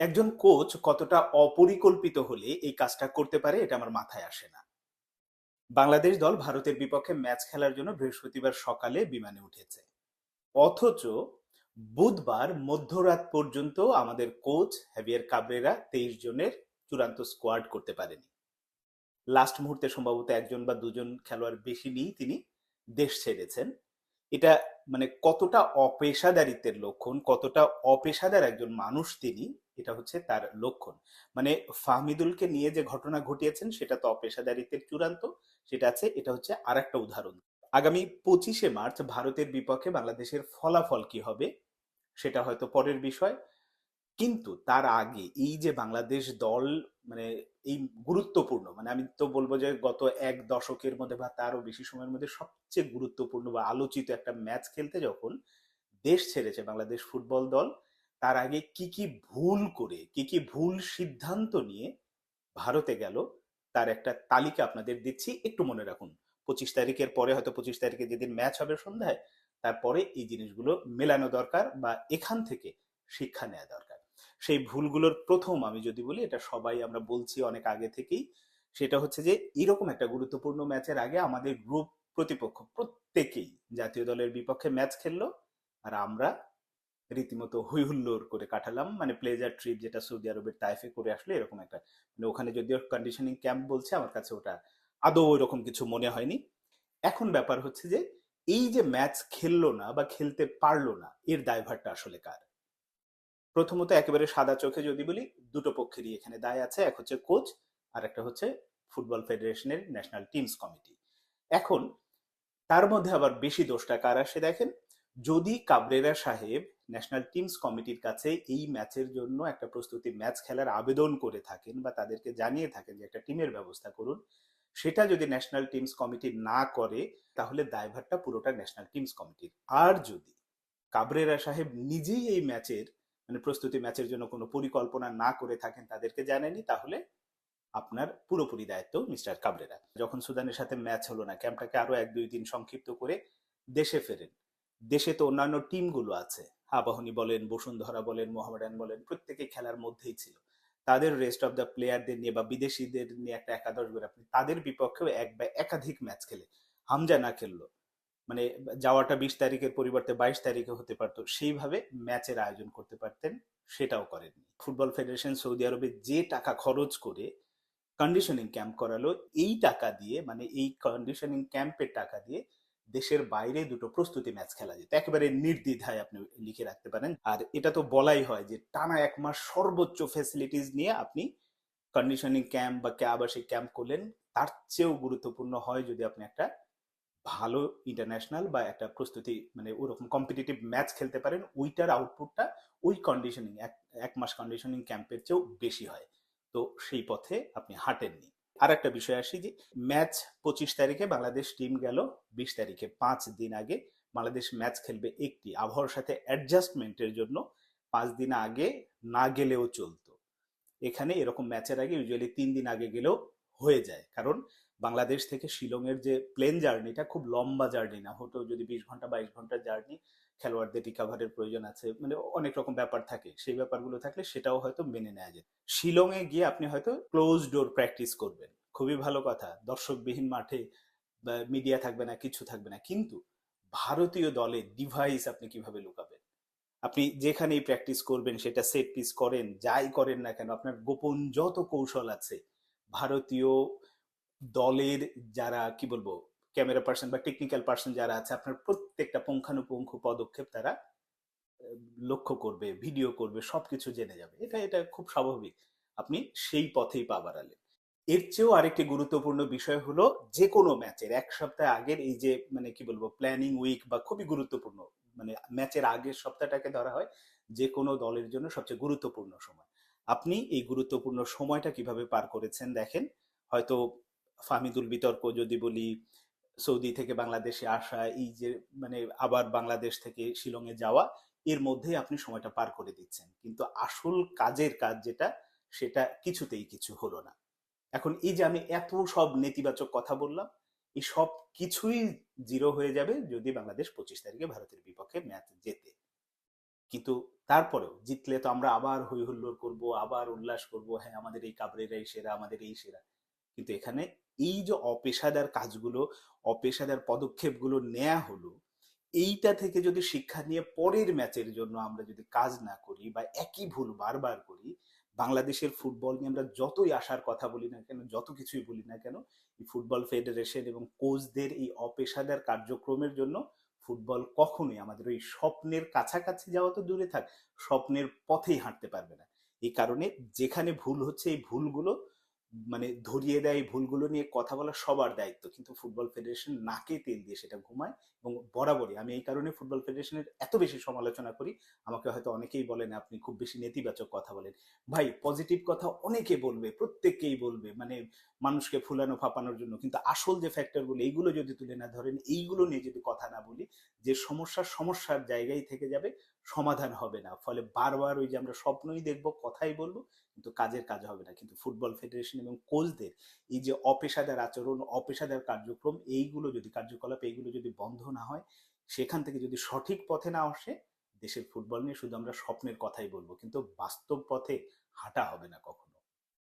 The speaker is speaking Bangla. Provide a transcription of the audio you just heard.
একজন কোচ কতটা অপরিকল্পিত হলে এই কাজটা করতে পারে এটা আমার মাথায় আসে না। বাংলাদেশ দল ভারতের বিপক্ষে ম্যাচ খেলার জন্য বৃহস্পতিবার সকালে বিমানে উঠেছে। অথচ বুধবার মধ্যরাত পর্যন্ত আমাদের কোচ হ্যাভিয়ার কাবরেরা তেইশ জনের চূড়ান্ত স্কোয়াড করতে পারেনি। লাস্ট মুহূর্তে সম্ভবত একজন বা দুজন খেলোয়াড় বেশি নিয়েই তিনি দেশ ছেড়েছেন। এটা মানে কতটা অপেশাদারিত্বের লক্ষণ, কতটা অপেশাদার একজন মানুষ তিনি, এটা হচ্ছে তার লক্ষণ। মানে ফাহমিদুলকে নিয়ে যে ঘটনা ঘটিয়েছেন, সেটা তো অপেশাদারিত্বের চূড়ান্ত, সেটা আছে, এটা হচ্ছে আর একটা উদাহরণ। আগামী পঁচিশে মার্চ ভারতের বিপক্ষে বাংলাদেশের ফলাফল কি হবে, সেটা হয়তো পরের বিষয়। কিন্তু তার আগে এই যে বাংলাদেশ দল মানে এই গুরুত্বপূর্ণ মানে আমি তো বলব যে গত এক দশকের মধ্যে বা তারও বেশি সময়ের মধ্যে সবচেয়ে গুরুত্বপূর্ণ বা আলোচিত একটা ম্যাচ খেলতে যখন দেশ ছেড়েছে বাংলাদেশ ফুটবল দল, তার আগে কি কি ভুল করে, কি কি ভুল সিদ্ধান্ত নিয়ে ভারতে গেল, তার একটা তালিকা আপনাদের দিচ্ছি, একটু মনে রাখুন। পঁচিশ তারিখের পরে হয়তো পঁচিশ তারিখে যেদিন ম্যাচ হবে সন্ধ্যায়, তারপরে এই জিনিসগুলো মেলানো দরকার বা এখান থেকে শিক্ষা নেওয়া দরকার। সেই ভুলগুলোর প্রথম আমি যদি বলি, এটা সবাই আমরা বলছি অনেক আগে থেকেই, সেটা হচ্ছে যে এরকম একটা গুরুত্বপূর্ণ ম্যাচের আগে আমাদের গ্রুপ প্রতিপক্ষ প্রত্যেকেই জাতীয় দলের বিপক্ষে ম্যাচ খেললো আর আমরা রীতিমতো হই হুল্লোড় করে কাটালাম। মানে প্লেজার ট্রিপ যেটা সৌদি আরবের তাইফে করে আসলে, এরকম একটা। মানে ওখানে যদিও কন্ডিশনিং ক্যাম্প বলছে, আমার কাছে ওটা আদৌ ওইরকম কিছু মনে হয়নি। এখন ব্যাপার হচ্ছে যে, এই যে ম্যাচ খেললো না বা খেলতে পারল না, এর দায়ভারটা আসলে কার? প্রথমত একেবারে সাদা চোখে যদি বলি, দুটো পক্ষেরই এখানে দায় আছে। এক হচ্ছে কোচ, আর একটা হচ্ছে ফুটবল ফেডারেশনের ন্যাশনাল টিমস কমিটি। এখন, তার মধ্যে আবার বেশি দোষটা কার আসে দেখেন? যদি কাবরেরা সাহেব ন্যাশনাল টিমস কমিটির কাছে এই ম্যাচের জন্য একটা প্রস্তুতি ম্যাচ খেলার আবেদন করে থাকেন বা তাদেরকে জানিয়ে থাকেন যে একটা টিমের ব্যবস্থা করুন, সেটা যদি ন্যাশনাল টিমস কমিটি না করে, তাহলে দায়ভারটা পুরোটা ন্যাশনাল টিমস কমিটির। আর যদি কাবরেরা সাহেব নিজেই এই ম্যাচের মানে প্রস্তুতি ম্যাচের জন্য কোনো পরিকল্পনা না করে থাকেন তাদেরকে জানেনি তাহলে আপনার পুরোপুরি দায়িত্ব মিস্টার কাবরেরা। যখন সুদানের সাথে ম্যাচ হলো না, ক্যাম্পটাকে আরও এক দুই দিন সংক্ষিপ্ত করে দেশে ফেরেন। দেশে তো অন্যান্য টিমগুলো আছে, আবাহনী বলেন, বসুন্ধরা বলেন, মোহামেডান বলেন, প্রত্যেকে খেলার মধ্যেই ছিল। তাদের রেস্ট অফ দ্য প্লেয়ারদের নিয়ে বা বিদেশিদের নিয়ে একটা একাদশ গড়ে, আপনি তাদের বিপক্ষেও এক বা একাধিক ম্যাচ খেলে, হামজা না খেললো। মানে যাওয়াটা বিশ তারিখের পরিবর্তে বাইশ তারিখে হতে পারতো, সেইভাবে ম্যাচের আয়োজন করতে পারতেন, সেটাও করেননি। ফুটবল ফেডারেশন সৌদি আরবে যে টাকা খরচ করে কন্ডিশনিং ক্যাম্প করালো, এই টাকা দিয়ে মানে এই কন্ডিশনিং ক্যাম্পের টাকা দিয়ে দেশের বাইরে দুটো প্রস্তুতি ম্যাচ খেলা যেত। একেবারে নির্দ্বিধায় আপনি লিখে রাখতে পারেন। আর এটা তো বলাই হয় যে টানা এক মাস সর্বোচ্চ ফেসিলিটিস নিয়ে আপনি কন্ডিশনিং ক্যাম্প বা আবাসিক ক্যাম্প করলেন, তার চেয়েও গুরুত্বপূর্ণ হয় যদি আপনি একটা ভালো ইন্টারন্যাশনাল বা একটা প্রস্তুতি মানে ওরকম কম্পিটিটিভ ম্যাচ খেলতে পারেন, ওইটার আউটপুটটা ওই কন্ডিশনিং এক এক মাস কন্ডিশনিং ক্যাম্পের চেয়েও বেশি হয়। তো সেই পথে আপনি হাঁটেননি। আর একটা বিষয় আসি যে ম্যাচ পঁচিশ তারিখে বাংলাদেশ টিম গেল বিশ তারিখে। পাঁচ দিন আগে বাংলাদেশ ম্যাচ খেলবে একটি। আবহাওয়ার সাথে অ্যাডজাস্টমেন্টের জন্য পাঁচ দিন আগে না গেলেও চলতো। এখানে এরকম ম্যাচের আগে ইউজুয়ালি তিন দিন আগে গেলেও হয়ে যায়। কারণ বাংলাদেশ থেকে শিলংয়ের যে প্লেন জার্নিটা খুব লম্বা জার্নি না হতো যদি বিশ ঘণ্টা, বাইশ ঘণ্টার জার্নি খেলোয়াড়দের রিকাভারের প্রয়োজন আছে মানে অনেক রকম ব্যাপার থাকে। সেই ব্যাপারগুলো থাকলে সেটাও হয়তো মেনে নেওয়া যায়। শিলংয়ে গিয়ে আপনি হয়তো ক্লোজ ডোর প্র্যাকটিস করবেন। খুবই ভালো কথা। দর্শকবিহীন মাঠে মিডিয়া থাকবে না, কিছু থাকবে না। কিন্তু ভারতীয় দলে ডিভাইস আপনি কীভাবে লুকাবেন? আপনি যেখানেই প্র্যাকটিস করবেন, সেটা সেট পিস করেন, যাই করেন না কেন, আপনার গোপন যত কৌশল আছে ভারতীয় দলের যারা, কি বলব ক্যামেরা পার্সন বা টেকনিক্যাল পার্সন যারা আছে, আপনার প্রত্যেকটা পুঙ্খানুপুঙ্খ পদক্ষেপ তারা লক্ষ্য করবে ভিডিও করবে, সবকিছু জেনে যাবে। এটা এটা খুব স্বাভাবিক। আপনি সেই পথেই পা বাড়ালেন। এর চেয়েও আরেকটি গুরুত্বপূর্ণ বিষয় হলো যে কোনো ম্যাচের, এক সপ্তাহ আগের এই যে মানে কি বলব প্ল্যানিং উইক বা খুবই গুরুত্বপূর্ণ মানে ম্যাচের আগের সপ্তাহটাকে ধরা হয় যে কোনো দলের জন্য সবচেয়ে গুরুত্বপূর্ণ সময়। আপনি এই গুরুত্বপূর্ণ সময়টা কীভাবে পার করেছেন দেখেন। হয়তো ফামিদুল বিতর্ক যদি বলি, সৌদি থেকে বাংলাদেশে আসা, এই যে মানে আবার বাংলাদেশ থেকে শিলংয়ে যাওয়া, এর মধ্যে আপনি সময়টা পার করে দিচ্ছেন। কিন্তু আসল কাজের কাজ যেটা, সেটা কিছুতেই কিছু হলো না। এখন এই যে আমি এত সব নেতিবাচক কথা বললাম, এই সব কিছুই জিরো হয়ে যাবে যদি বাংলাদেশ পঁচিশ তারিখে ভারতের বিপক্ষে ম্যাচ জেতে। কিন্তু তারপরেও জিতলে তো আমরা আবার হই হুল্লোড় করব, আবার উল্লাস করব হ্যাঁ আমাদের এই কাবরেরাই সেরা, আমাদের এই সেরা। কিন্তু এখানে এই যে অপেশাদার কাজগুলো, অপেশাদার পদক্ষেপগুলো নেওয়া হলো, এইটা থেকে যদি শিক্ষা নিয়ে পরের ম্যাচের জন্য আমরা যদি কাজ না করি বা একই ভুল বারবার করি, বাংলাদেশের ফুটবল নিয়ে আমরা যতই আসার কথা বলি না কেন, যত কিছুই বলি না কেন ফুটবল ফেডারেশন এবং কোচদের এই অপেশাদার কার্যক্রমের জন্য ফুটবল কখনোই আমাদের ওই স্বপ্নের কাছাকাছি যাওয়া তো দূরে থাক, স্বপ্নের পথেই হাঁটতে পারবে না। এই কারণে যেখানে ভুল হচ্ছে, এই ভুলগুলো মানে ধরিয়ে দেয় ভুলগুলো নিয়ে কথা বলা সবার দায়িত্ব। কিন্তু ফুটবল ফেডারেশন নাকে তেল দিয়ে সেটা ঘুমায় এবং বরাবরই আমি এই কারণে ফুটবল ফেডারেশনের এত বেশি সমালোচনা করি। আমাকে হয়তো অনেকেই বলেন, আপনি খুব বেশি নেতিবাচক কথা বলেন। ভাই পজিটিভ কথা অনেকে বলবে, প্রত্যেককেই বলবে মানে মানুষকে ফুলানো ফাপানোর জন্য। কিন্তু আসল যে ফ্যাক্টরগুলো এইগুলো যদি তুলে না ধরেন, এইগুলো নিয়ে যদি কথা না বলি, যে সমস্যার সমস্যার জায়গায় থেকে যাবে সমাধান হবে না। ফলে বারবার ওই যে আমরা স্বপ্নই দেখব, কথাই বলব, কিন্তু কাজের কাজ হবে না। কিন্তু ফুটবল ফেডারেশন এবং কোচদের এই যে অপেশাদার আচরণ, অপেশাদার কার্যক্রম, এইগুলো যদি কার্যকলাপ, এইগুলো যদি বন্ধ না হয়, সেখান থেকে যদি সঠিক পথে না আসে, দেশের ফুটবল নিয়ে শুধু আমরা স্বপ্নের কথাই বলব, কিন্তু বাস্তব পথে হাঁটা হবে না কখনো।